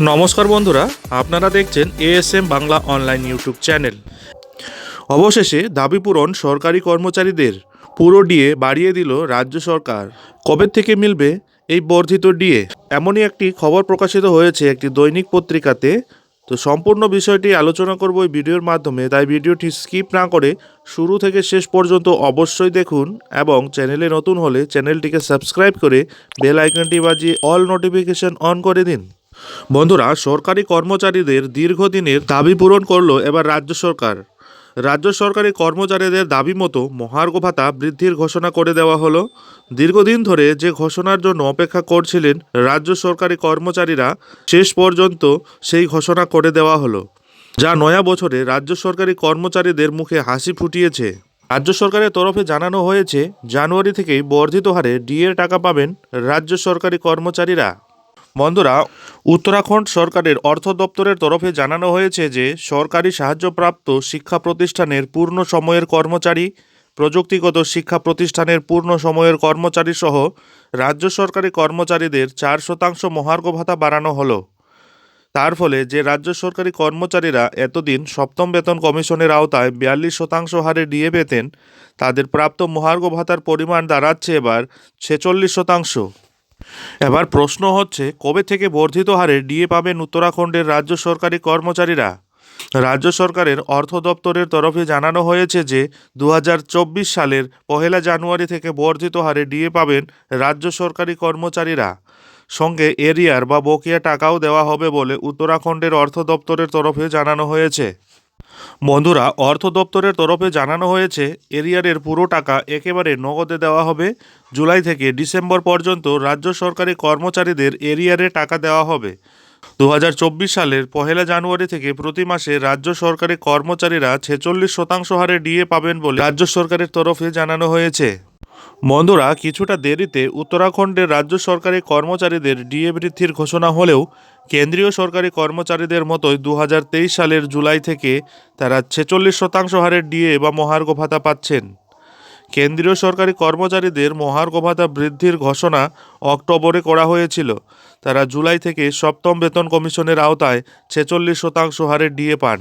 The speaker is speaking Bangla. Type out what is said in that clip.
নমস্কার বন্ধুরা, আপনারা দেখছেন ASM Bangla online YouTube channel অবশেষে দাবি পূরণ সরকারি কর্মচারীদের, পুরো ডিএ বাড়িয়ে দিল রাজ্য সরকার। কবে থেকে মিলবে এই বর্ধিত ডিএ এমনই একটি খবর প্রকাশিত হয়েছে একটি দৈনিক পত্রিকাতে। তো সম্পূর্ণ বিষয়টি আলোচনা করব এই ভিডিওর মাধ্যমে, তাই ভিডিওটি স্কিপ না করে শুরু থেকে শেষ পর্যন্ত অবশ্যই দেখুন এবং চ্যানেলে নতুন হলে চ্যানেলটিকে সাবস্ক্রাইব করে বেল আইকনটি বাজিয়ে অল নোটিফিকেশন অন করে দিন। বন্ধুরা, সরকারি কর্মচারীদের দীর্ঘদিনের দাবি পূরণ করল এবার রাজ্য সরকার। রাজ্য সরকারি কর্মচারীদের দাবি মতো মহার্ঘ ভাতা বৃদ্ধির ঘোষণা করে দেওয়া হলো। দীর্ঘদিন ধরে যে ঘোষণার জন্য অপেক্ষা করছিলেন রাজ্য সরকারি কর্মচারীরা, শেষ পর্যন্ত সেই ঘোষণা করে দেওয়া হলো, যা নয়া বছরে রাজ্য সরকারি কর্মচারীদের মুখে হাসি ফুটিয়েছে। রাজ্য সরকারের তরফে জানানো হয়েছে, জানুয়ারি থেকেই বর্ধিত হারে ডিএর টাকা পাবেন রাজ্য সরকারি কর্মচারীরা। বন্ধুরা, উত্তরাখণ্ড সরকারের অর্থ দপ্তরের তরফে জানানো হয়েছে যে, সরকারি সাহায্যপ্রাপ্ত শিক্ষা প্রতিষ্ঠানের পূর্ণ সময়ের কর্মচারী, প্রযুক্তিগত শিক্ষা প্রতিষ্ঠানের পূর্ণ সময়ের কর্মচারী সহ রাজ্য সরকারি কর্মচারীদের চার শতাংশ মহার্ঘ ভাতা বাড়ানো হলো। তার ফলে যে রাজ্য সরকারি কর্মচারীরা এতদিন সপ্তম বেতন কমিশনের আওতায় বিয়াল্লিশ শতাংশ হারে ডিএ পেতেন, তাদের প্রাপ্ত মহার্ঘ ভাতার পরিমাণ দাঁড়াচ্ছে এবার ছেচল্লিশ শতাংশ। এবার প্রশ্ন হচ্ছে, কবে থেকে বর্ধিত হারে ডিএ পাবেন উত্তরাখণ্ডের রাজ্য সরকারি কর্মচারীরা? রাজ্য সরকারের অর্থ দপ্তরের তরফে জানানো হয়েছে যে দু হাজার চব্বিশ সালের পহেলা জানুয়ারি থেকে বর্ধিত হারে ডিএ পাবেন রাজ্য সরকারি কর্মচারীরা। সঙ্গে এরিয়ার বা বকেয়া টাকাও দেওয়া হবে বলে উত্তরাখণ্ডের অর্থ দপ্তরের তরফে জানানো হয়েছে। বন্ধুরা, অর্থ দপ্তরের তরফে জানানো হয়েছে, এরিয়ারের পুরো টাকা একেবারে নগদে দেওয়া হবে। জুলাই থেকে ডিসেম্বর পর্যন্ত রাজ্য সরকারি কর্মচারীদের এরিয়ারে টাকা দেওয়া হবে। দু হাজার চব্বিশ সালের পহেলা জানুয়ারি থেকে প্রতি মাসে রাজ্য সরকারি কর্মচারীরা ছেচল্লিশ শতাংশ হারে ডিএ পাবেন বলে রাজ্য সরকারের তরফে জানানো হয়েছে। বন্ধুরা কিছুটা দেরিতে উত্তরাখণ্ডের রাজ্য সরকারি কর্মচারীদের ডিএ বৃদ্ধির ঘোষণা হলেও কেন্দ্রীয় সরকারি কর্মচারীদের মতোই দু হাজার তেইশ সালের জুলাই থেকে তারা ছেচল্লিশ শতাংশ হারে ডিএ বা মহার্ঘ ভাতা পাচ্ছেন। কেন্দ্রীয় সরকারি কর্মচারীদের মহার্ঘ ভাতা বৃদ্ধির ঘোষণা অক্টোবরে করা হয়েছিল। তারা জুলাই থেকে সপ্তম বেতন কমিশনের আওতায় ছেচল্লিশ শতাংশ হারে ডিএ পান।